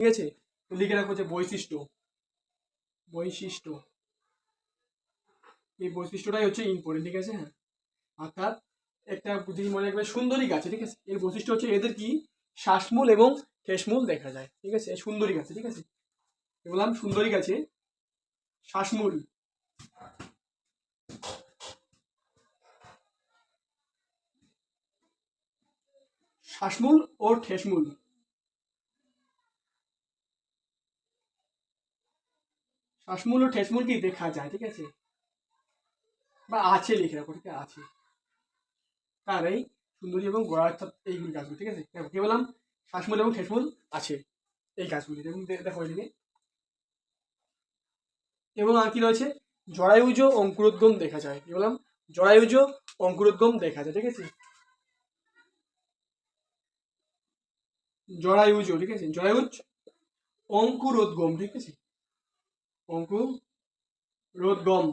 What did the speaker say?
ঠিক আছে? লিখে রাখব যে বৈশিষ্ট্য। বৈশিষ্ট্য। এই বৈশিষ্ট্যটাই হচ্ছে ইম্পর্টেন্ট ঠিক আছে? হ্যাঁ অর্থাৎ একটা যদি মনে রাখবে, সুন্দরী গাছে, ঠিক আছে? এর বৈশিষ্ট্য হচ্ছে এদের কি? শ্বাসমূল এবং ঠেসমূল দেখা যায়, ঠিক আছে? সুন্দরী গাছে, ঠিক আছে? বললাম সুন্দরী গাছে শ্বাসমূল। শ্বাসমূল ও ঠেসমূল শ্বাসমূল ও ঠেসমূল কি দেখা যায়, ঠিক আছে? বা আছে লিখে রাখো, ঠিক আছে? আছে। তার এই সুন্দরী এবং গোড়া অর্থাৎ এইগুলি গাছগুলি, ঠিক আছে? কি বললাম? শ্বাসমূল এবং ঠেসমূল আছে এই গাছগুলি এবং দেখো এদিকে। এবং আর কি রয়েছে? জরায়ুজ অঙ্কুরোদ্গম দেখা যায়। কি বললাম? জরায়ুজ অঙ্কুরোদ্গম দেখা যায়, ঠিক আছে? জরায়ুজ, ঠিক আছে? জরায়ুজ অঙ্কুরোদ্গম, ঠিক আছে? অঙ্কুর রোদগম